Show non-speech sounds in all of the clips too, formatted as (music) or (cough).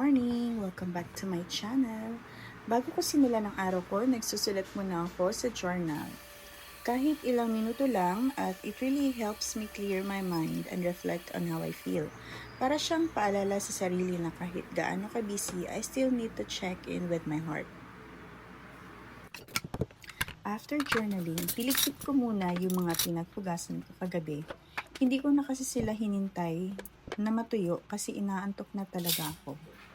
morning! Welcome back to my channel. Bago ko simulan ng araw ko, nagsusulat muna ako sa journal. Kahit ilang minuto lang at it really helps me clear my mind and reflect on how I feel. Para siyang paalala sa sarili na kahit gaano ka busy, I still need to check in with my heart. After journaling, pilikit ko muna yung mga pinagpugasan ko kagabi. Hindi ko na kasi sila hinintay na matuyo kasi inaantok na talaga ako.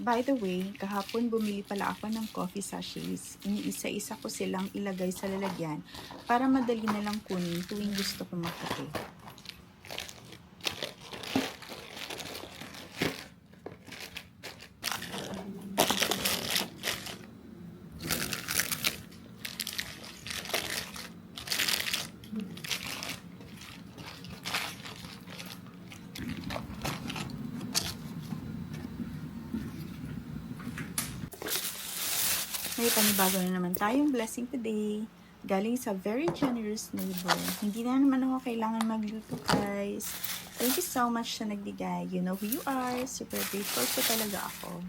By the way, kahapon bumili pala ako ng coffee sachets. Iniisa-isa ko silang ilagay sa lalagyan para madali na lang kunin tuwing gusto ko magkape. May panibago na naman tayong blessing today. Galing sa very generous neighbor. Hindi na naman ako kailangan magluto, guys. Thank you so much sa nagbigay. You know who you are. Super grateful ko talaga ako.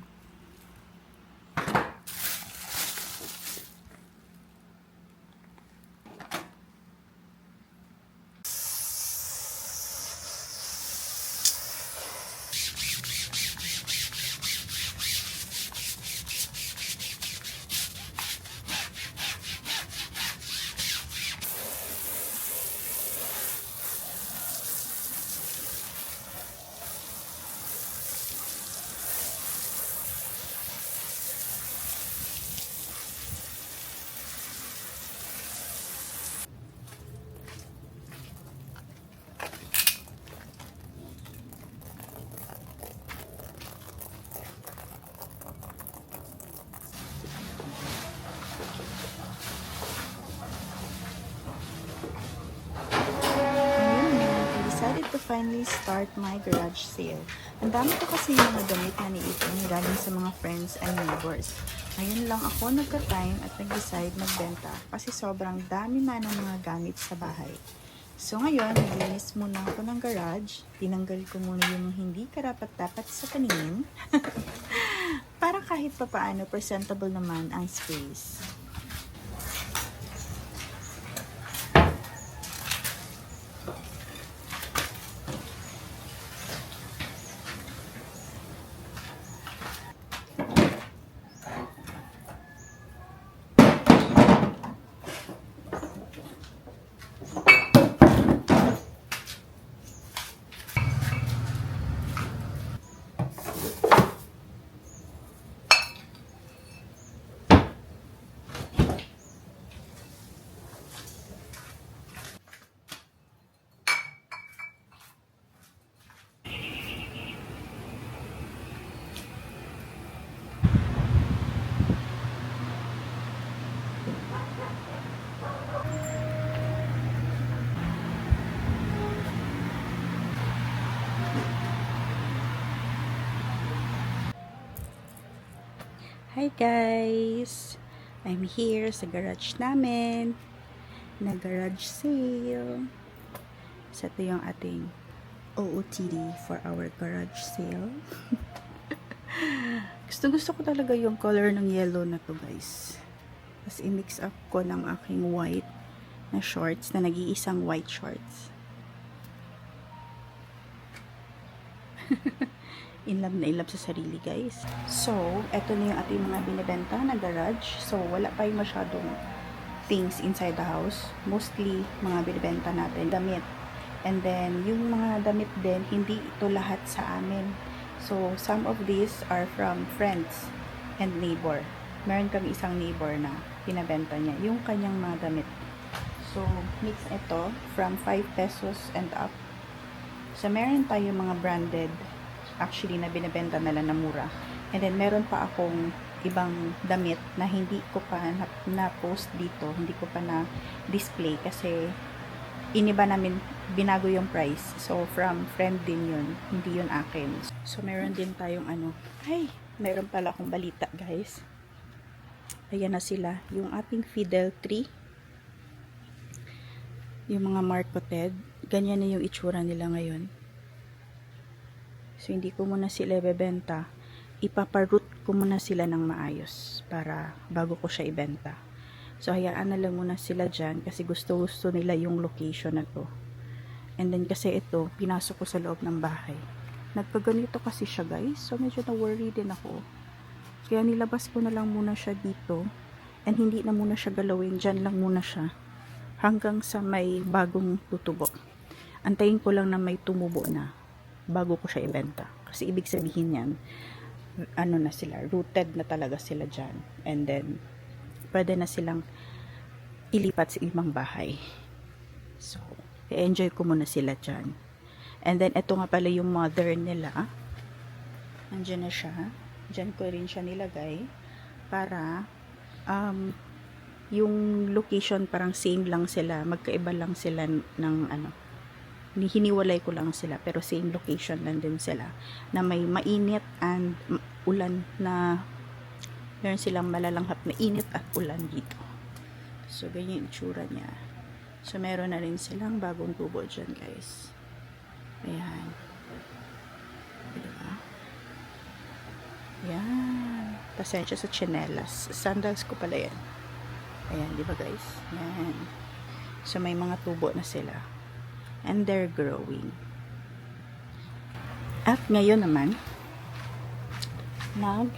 Ayun na, I decided to finally start my garage sale. Ang dami ko kasi yung mga damit na niipon galing sa mga friends and neighbors. Ngayon lang ako nagka-time at nag-decide magbenta kasi sobrang dami na ng mga gamit sa bahay. So ngayon, naglinis muna ako ng garage. Tinanggal ko muna yung hindi karapat-dapat sa paningin. (laughs) para kahit papaano presentable naman ang space. Hi guys! I'm here sa garage namin. Na garage sale. So ito yung ating OOTD for our garage sale. (laughs) gusto gusto ko talaga yung color ng yellow na to guys. Tapos i-mix up ko ng aking white na shorts na nag-iisang white shorts. (laughs) in love na in love sa sarili guys. So, eto na yung ating mga binibenta na garage. So, wala pa yung masyadong things inside the house. Mostly, mga binibenta natin, damit. And then, yung mga damit din, hindi ito lahat sa amin. So, some of these are from friends and neighbor. Meron kami isang neighbor na pinabenta niya yung kanyang mga damit. So, mix ito from 5 pesos and up. So, meron tayo mga branded actually na binebenta nila na mura. And then meron pa akong ibang damit na hindi ko pa na, na-post dito, hindi ko pa na display kasi iniba namin binago yung price. So from friend din yun, hindi yun akin. So meron din tayong ano, ay, meron pala akong balita guys. Ayan na sila, yung ating Fidel 3 yung mga marketed, ganyan na yung itsura nila ngayon. So, hindi ko muna sila ibebenta. Ipaparoot ko muna sila ng maayos para bago ko siya ibenta. So, hayaan na lang muna sila dyan kasi gusto-gusto nila yung location na to. And then, kasi ito, pinasok ko sa loob ng bahay. Nagkaganito kasi siya, guys. So, medyo na-worry din ako. Kaya nilabas ko na lang muna siya dito. And hindi na muna siya galawin. Dyan lang muna siya hanggang sa may bagong tutubo. Antayin ko lang na may tumubo na bago ko siya ibenta. Kasi ibig sabihin yan, ano na sila, rooted na talaga sila dyan. And then, pwede na silang ilipat sa ibang bahay. So, enjoy ko muna sila dyan. And then, ito nga pala yung mother nila. Nandiyan na siya. Diyan ko rin siya nilagay para um, yung location parang same lang sila, magkaiba lang sila ng ano, hiniwalay ko lang sila, pero same location lang din sila, na may mainit and ulan na, meron silang malalanghap na init at ulan dito. So, ganyan yung itsura niya. So, meron na rin silang bagong tubo dyan, guys. Ayan. Diba? Ayan. Pasensya sa chinelas. Sandals ko pala yan. Ayan, di ba guys? Ayan. So, may mga tubo na sila. And they're growing. At ngayon naman, nag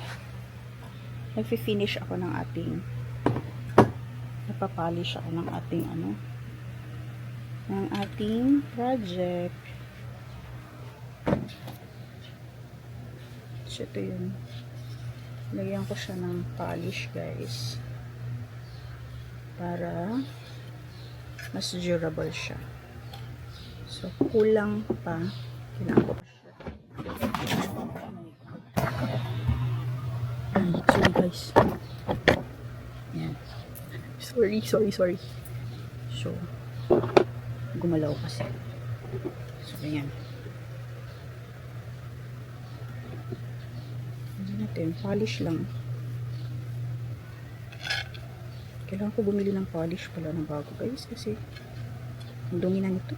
nagfi-finish ako ng ating napapolish ako ng ating ano ng ating project. Ito yun. Lagyan ko siya ng polish, guys para mas durable siya. So, kulang pa. Kailangan ko pa siya. Sorry guys. Yan. Sorry, sorry, sorry. So, gumalaw kasi. So, ayan. Hindi natin, polish lang. Kailangan ko bumili ng polish pala ng bago guys kasi ang dumi na nito.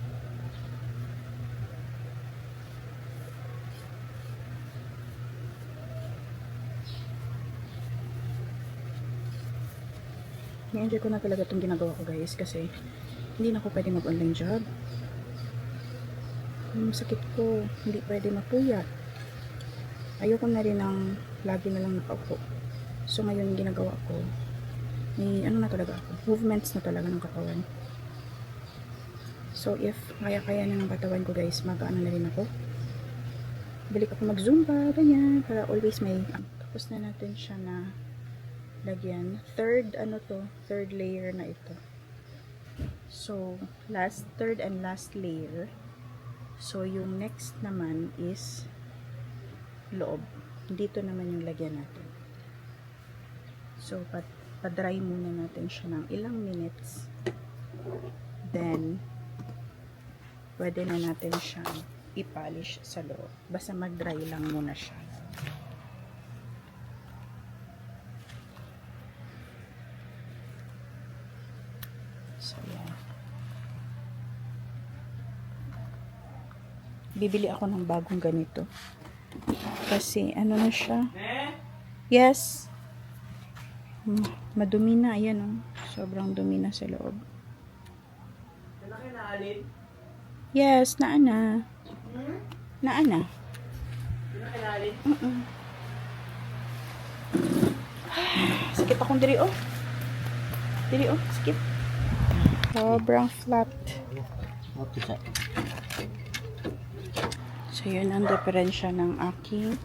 Na-enjoy ko na talaga itong ginagawa ko guys kasi hindi na ako pwede mag-online job. Yung sakit ko, hindi pwede mapuyat. Ayoko na rin ng lagi na lang nakaupo. So ngayon ginagawa ko, may ano na talaga ako, movements na talaga ng katawan. So, if kaya-kaya na ng katawan ko guys, mag-ano na rin ako. Balik ako mag-zumba, ganyan, para always may, um, tapos na natin siya na lagyan. Third, ano to, third layer na ito. So, last, third and last layer. So, yung next naman is loob. Dito naman yung lagyan natin. So, pat pa-dry muna natin siya ng ilang minutes. Then, pwede na natin siyang i-polish sa loob. Basta mag-dry lang muna siya. So, yan. Bibili ako ng bagong ganito. Kasi, ano na siya? Yes. Hmm, Madumi na, ayan oh. Sobrang dumi na sa loob. Malaki na alin? Yes, naa na. Hmm? Naa na. Malaki na alin? Mm-mm. Sakit akong diri oh. Diri oh, sakit. Sobrang flat. Okay. So, yun ang diferensya ng aking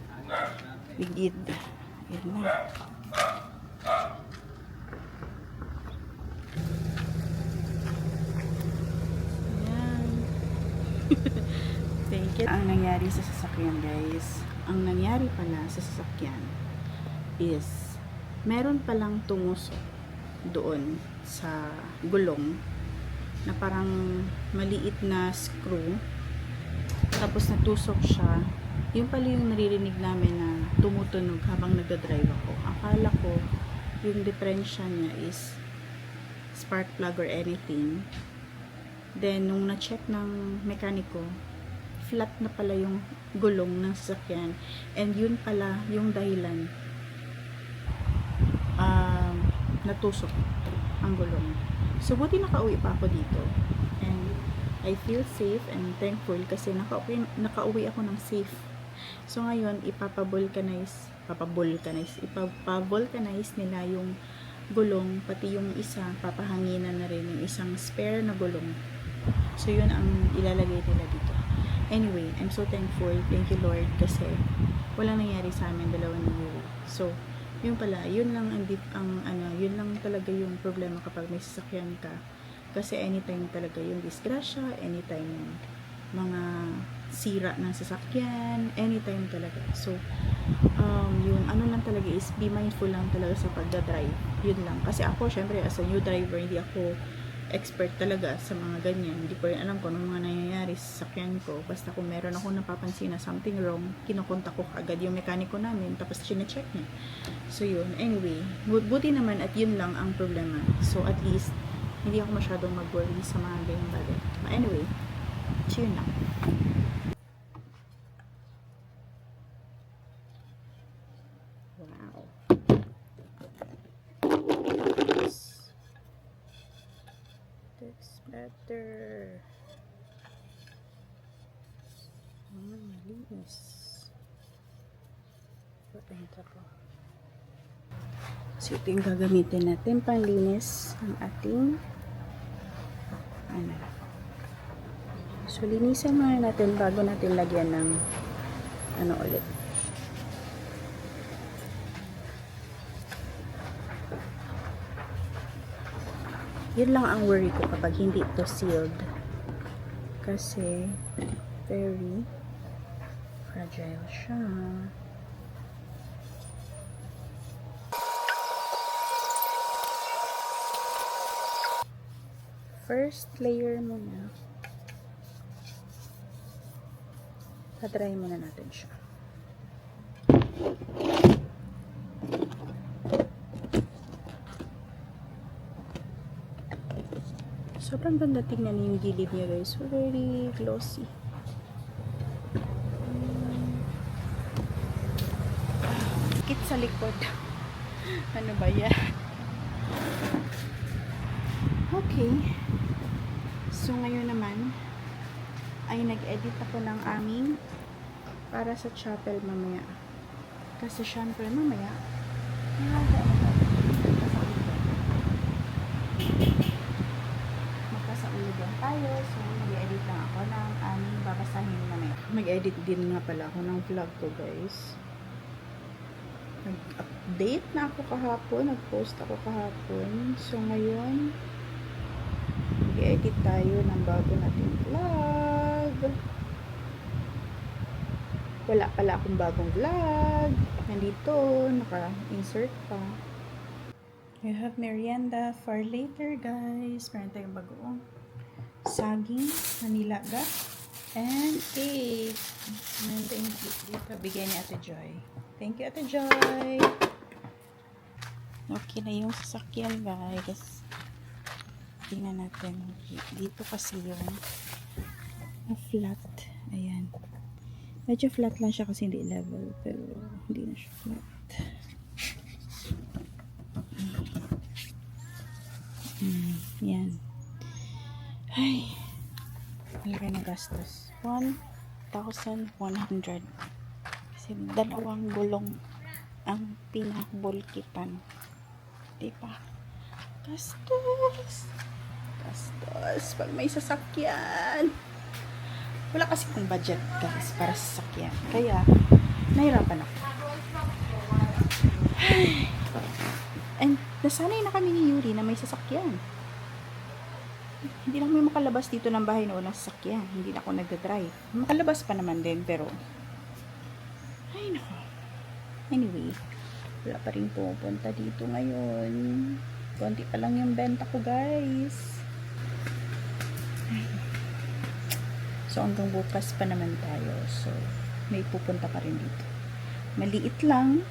bigid. Yun na. Ayan. (laughs) Thank you. Ang nangyari sa sasakyan, guys, ang nangyari pala sa sasakyan is meron palang tumusok doon sa gulong na parang maliit na screw tapos natusok siya yun pala yung naririnig namin na tumutunog habang nagdadrive ako akala ko yung diferensya niya is spark plug or anything then nung na-check ng mekaniko flat na pala yung gulong ng sasakyan and yun pala yung dahilan um, natusok ang gulong. So, buti nakauwi pa ako dito. I feel safe and thankful kasi nakauwi, nakauwi ako ng safe. So, ngayon, ipapavulcanize, papavulcanize, ipapavulcanize nila yung gulong, pati yung isa, papahanginan na rin yung isang spare na gulong. So, yun ang ilalagay nila dito. Anyway, I'm so thankful. Thank you, Lord, kasi walang nangyari sa amin dalawa ni Yuri. So, yun pala, yun lang ang, dip, ang ano, yun lang talaga yung problema kapag may sasakyan ka. Kasi anytime talaga yung disgrasya, anytime yung mga sira ng sasakyan, anytime talaga. So, um, yung ano lang talaga is be mindful lang talaga sa pagdadrive. Yun lang. Kasi ako, syempre, as a new driver, hindi ako expert talaga sa mga ganyan. Hindi ko rin alam kung ano mga nangyayari sa sasakyan ko. Basta kung meron ako napapansin na something wrong, kinukontak ko agad yung mekaniko namin, tapos chinecheck niya. So, yun. Anyway, bu- buti naman at yun lang ang problema. So, at least, hindi ako masyadong mag-worry sa mga ganyang bagay. But anyway, so yun lang. Wow. That's better. Ah, malinis. Patenta ko. So, ito yung gagamitin natin panglinis ng ating ano. So, linisan muna natin bago natin lagyan ng ano ulit. Yun lang ang worry ko kapag hindi ito sealed. Kasi, very fragile siya. First layer muna. Patry muna natin siya. Sobrang ganda tingnan yung gilid niya guys. So, very glossy. Kit sa likod. (laughs) ano ba yan? Okay. So, ngayon naman, ay nag-edit ako ng aming para sa chapel mamaya. Kasi syempre mamaya, magkasaulugan tayo. So, mag-edit lang ako ng aming babasahin mamaya. Mag-edit din nga pala ako ng vlog ko, guys. Nag-update na ako kahapon. Nag-post ako kahapon. So, ngayon, mag-edit tayo ng bago nating vlog. Wala pala akong bagong vlog. Nandito, naka-insert pa. I have merienda for later, guys. Meron tayong bagoong saging, manilaga, and cake. Meron tayong cake dito. Bigay ni Ate Joy. Thank you, Ate Joy. Okay na yung sasakyan, guys. Tingnan natin. Dito kasi yung flat. Ayan. Medyo flat lang siya kasi hindi level. Pero hindi na siya flat. Mm, yan. Ay. Malaki na gastos. 1,100. Kasi dalawang gulong ang pinakbulkitan. Diba? Gastos. Gastos. Pag may sasakyan. Wala kasi kong budget guys para sa sasakyan. Kaya, nahirapan ako. (sighs) And nasanay na kami ni Yuri na may sasakyan. hindi na kami makalabas dito ng bahay noon ng sasakyan. Hindi na ako nagda-drive. Makalabas pa naman din, pero ay nako. Anyway, wala pa rin pupunta dito ngayon. Konti pa lang yung benta ko, guys. So, hanggang bukas pa naman tayo. So, may pupunta pa rin dito. Maliit lang,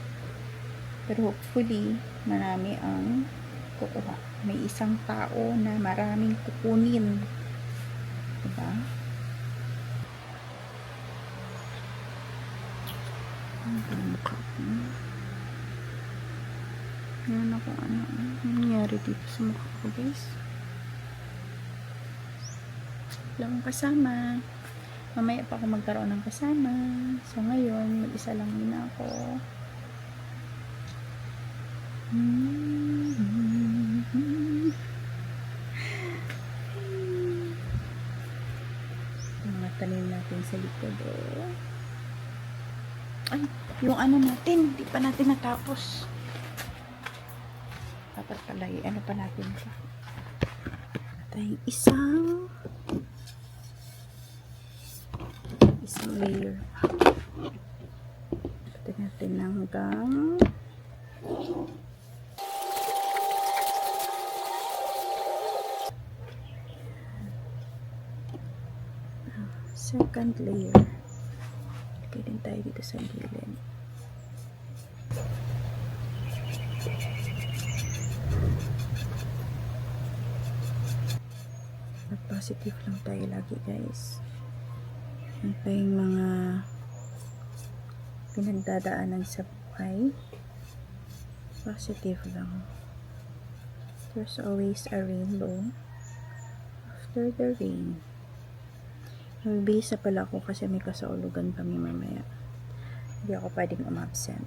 pero hopefully, marami ang kukuha. May isang tao na maraming kukunin. Diba? Yan ako, ano, ano nangyari dito sa mukha ko, guys? Akong kasama. Mamaya pa ako magkaroon ng kasama. So, ngayon, mag-isa lang muna ako. (laughs) Mga tanim natin sa likod, oh. Ay, yung ano natin, hindi pa natin natapos. Dapat pala, eh, ano pa natin pa. Isang isang layer. Pati natin hanggang second layer. Lagay din tayo dito sa gilid. Mag-positive lang tayo lagi guys. Ang tayong mga pinagdadaanan sa buhay. Positive lang. There's always a rainbow after the rain. Nabibisa pala ako kasi may kasaulugan kami mamaya. Hindi ako pwedeng umabsent.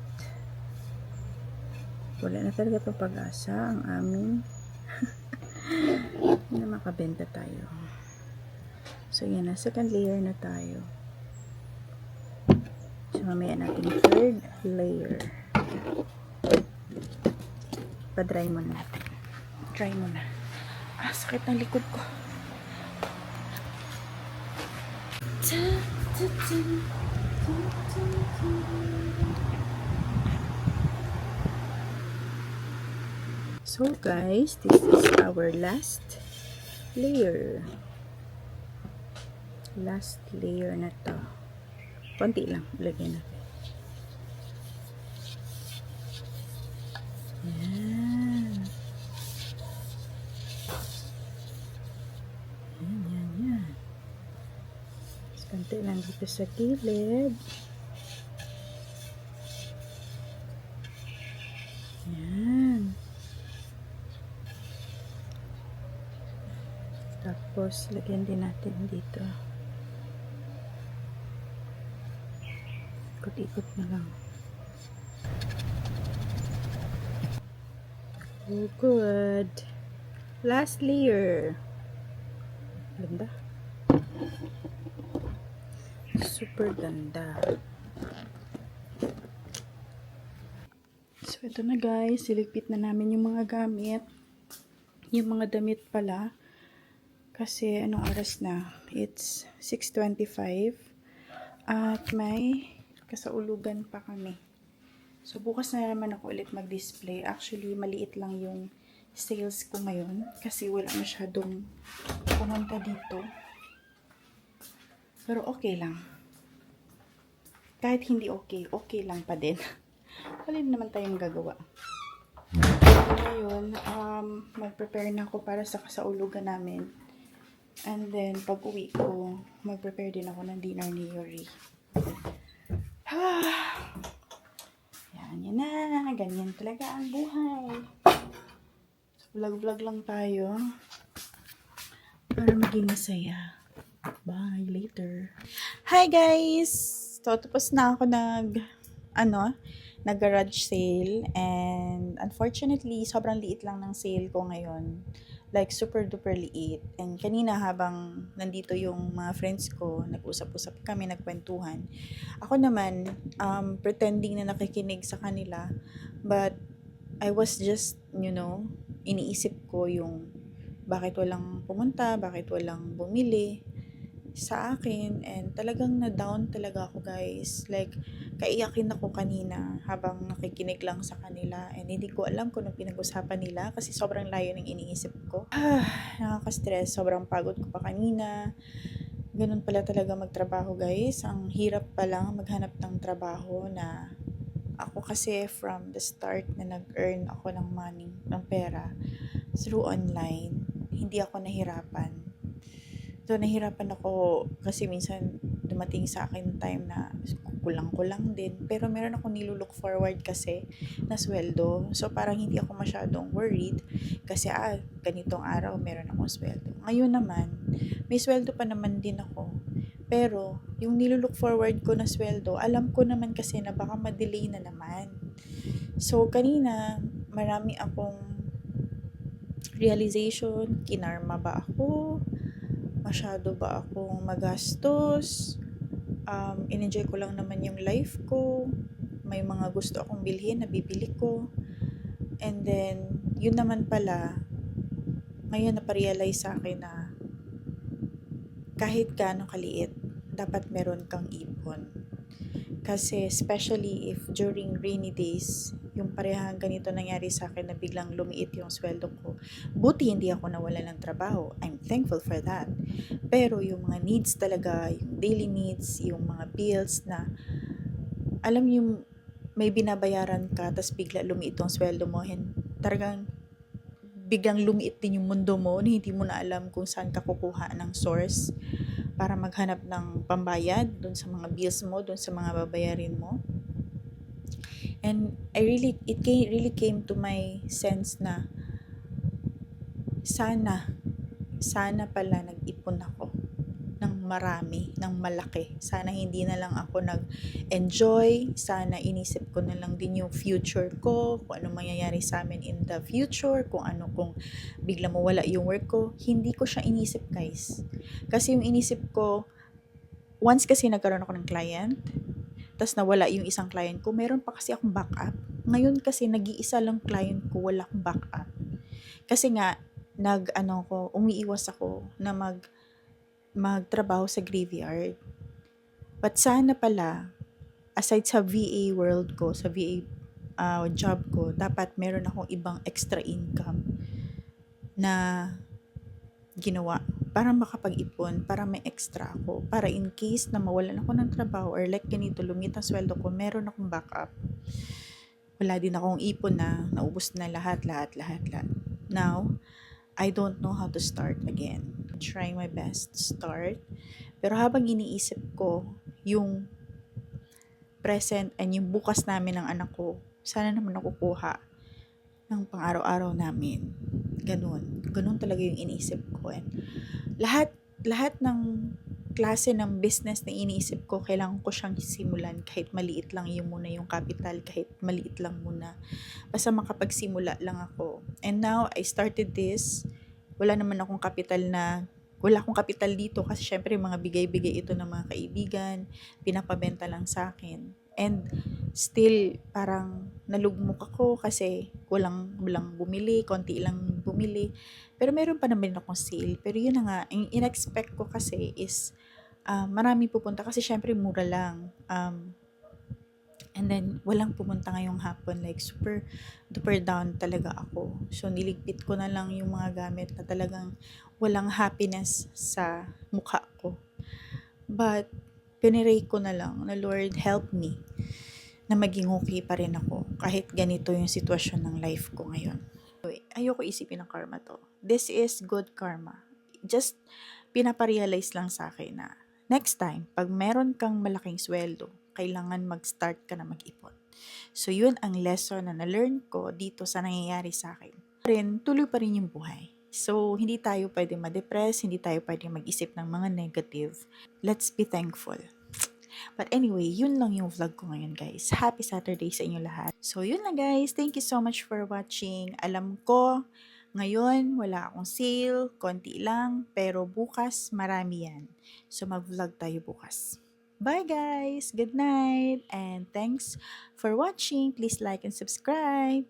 Wala na talaga pa pag-asa ang aming (laughs) na makabenta tayo. So, yan na. Second layer na tayo. So, mamaya natin third layer. Pa-dry mo na. Dry mo na. Ah, sakit ng likod ko. So guys, this is our last layer. Last layer na to. Konti lang, lagyan natin. Yan. Yan, yan, yan. Konti lang dito sa gilid. Yan. Tapos, lagyan din natin dito. Ikot-ikot na lang. Oh, good. Last layer. Ganda. Super ganda. So, ito na guys. Siligpit na namin yung mga gamit. Yung mga damit pala. Kasi, anong oras na? It's 6.25. At may kasaulugan pa kami. So, bukas na naman ako ulit mag-display. Actually, maliit lang yung sales ko ngayon. Kasi wala masyadong pumunta dito. Pero okay lang. Kahit hindi okay, okay lang pa din. (laughs) Wala naman tayong gagawa. Ngayon, um, mag-prepare na ako para sa kasaulugan namin. And then, pag uwi ko, mag-prepare din ako ng dinner ni Yuri. (sighs) Yan, yan na. Ganyan talaga ang buhay. Vlog-vlog lang tayo. Para maging masaya. Bye, later. Hi, guys! So, tapos na ako nag, ano, nag-garage sale. And, unfortunately, sobrang liit lang ng sale ko ngayon. Like, super duper liit. And kanina habang nandito yung mga friends ko, nag-usap-usap kami, nagkwentuhan. Ako naman, um, pretending na nakikinig sa kanila. But, I was just, you know, iniisip ko yung bakit walang pumunta, bakit walang bumili sa akin and talagang na-down talaga ako guys. Like, kaiyakin ako kanina habang nakikinig lang sa kanila and hindi ko alam kung anong pinag-usapan nila kasi sobrang layo ng iniisip ko. Ah, nakaka-stress. Sobrang pagod ko pa kanina. Ganun pala talaga magtrabaho guys. Ang hirap pa lang maghanap ng trabaho na ako kasi from the start na nag-earn ako ng money, ng pera through online, hindi ako nahirapan. So, nahirapan ako kasi minsan dumating sa akin time na kulang-kulang din. Pero meron ako nilulook forward kasi na sweldo. So, parang hindi ako masyadong worried kasi ah, ganitong araw meron akong sweldo. Ngayon naman, may sweldo pa naman din ako. Pero, yung nilulook forward ko na sweldo, alam ko naman kasi na baka ma-delay na naman. So, kanina, marami akong realization, kinarma ba ako? Masyado ba akong magastos? Um, in-enjoy ko lang naman yung life ko. May mga gusto akong bilhin na bibili ko. And then, yun naman pala, ngayon naparealize sa akin na kahit gaano kaliit, dapat meron kang ipon. Kasi especially if during rainy days, yung parehang ganito nangyari sa akin na biglang lumiit yung sweldo ko. Buti hindi ako nawala ng trabaho. I'm thankful for that. Pero yung mga needs talaga, yung daily needs, yung mga bills na alam yung may binabayaran ka tapos bigla lumiit yung sweldo mo and talagang biglang lumiit din yung mundo mo na hindi mo na alam kung saan ka kukuha ng source para maghanap ng pambayad dun sa mga bills mo, dun sa mga babayarin mo. And I really, it came, really came to my sense na sana, sana pala nag-ipon ako ng marami, ng malaki. Sana hindi na lang ako nag-enjoy. Sana inisip ko na lang din yung future ko, kung ano mangyayari sa amin in the future, kung ano kung bigla mawala yung work ko. Hindi ko siya inisip guys. Kasi yung inisip ko, once kasi nagkaroon ako ng client, tapos nawala yung isang client ko, meron pa kasi akong backup. Ngayon kasi nag-iisa lang client ko, wala akong backup. Kasi nga, nag, ano ko, umiiwas ako na mag, magtrabaho sa graveyard. But sana pala, aside sa VA world ko, sa VA uh, job ko, dapat meron akong ibang extra income na ginawa para makapag-ipon, para may extra ako, para in case na mawalan ako ng trabaho or like ganito, lumit ang sweldo ko, meron akong backup. Wala din akong ipon na, naubos na lahat, lahat, lahat, lahat. Now, I don't know how to start again. I'm trying my best to start. Pero habang iniisip ko yung present and yung bukas namin ng anak ko, sana naman nakukuha ng pang-araw-araw namin. Ganun. Ganun talaga yung iniisip ko. And lahat, lahat ng klase ng business na iniisip ko, kailangan ko siyang simulan kahit maliit lang yung muna yung capital, kahit maliit lang muna. Basta makapagsimula lang ako. And now, I started this. Wala naman akong capital na wala akong kapital dito kasi syempre mga bigay-bigay ito ng mga kaibigan, pinapabenta lang sa akin. And still parang nalugmok ako kasi walang walang bumili, konti lang bumili. Pero meron pa naman akong sale. Pero yun na nga, ang in-expect ko kasi is uh, marami pupunta kasi syempre mura lang. Um, and then, walang pumunta ngayong hapon. Like, super duper down talaga ako. So, niligpit ko na lang yung mga gamit na talagang walang happiness sa mukha ko. But, piniray ko na lang na Lord, help me na maging okay pa rin ako kahit ganito yung sitwasyon ng life ko ngayon. Ayoko isipin ng karma to. This is good karma. Just pinaparealize lang sa akin na next time, pag meron kang malaking sweldo, kailangan mag-start ka na mag-ipon. So, yun ang lesson na na-learn ko dito sa nangyayari sa akin. Rin, tuloy pa rin yung buhay. So, hindi tayo pwede ma-depress, hindi tayo pwede mag-isip ng mga negative. Let's be thankful. But anyway, yun lang yung vlog ko ngayon guys. Happy Saturday sa inyo lahat. So, yun lang guys. Thank you so much for watching. Alam ko, ngayon, wala akong sale, konti lang, pero bukas, marami yan. So, mag-vlog tayo bukas. Bye guys! Good night! And thanks for watching. Please like and subscribe.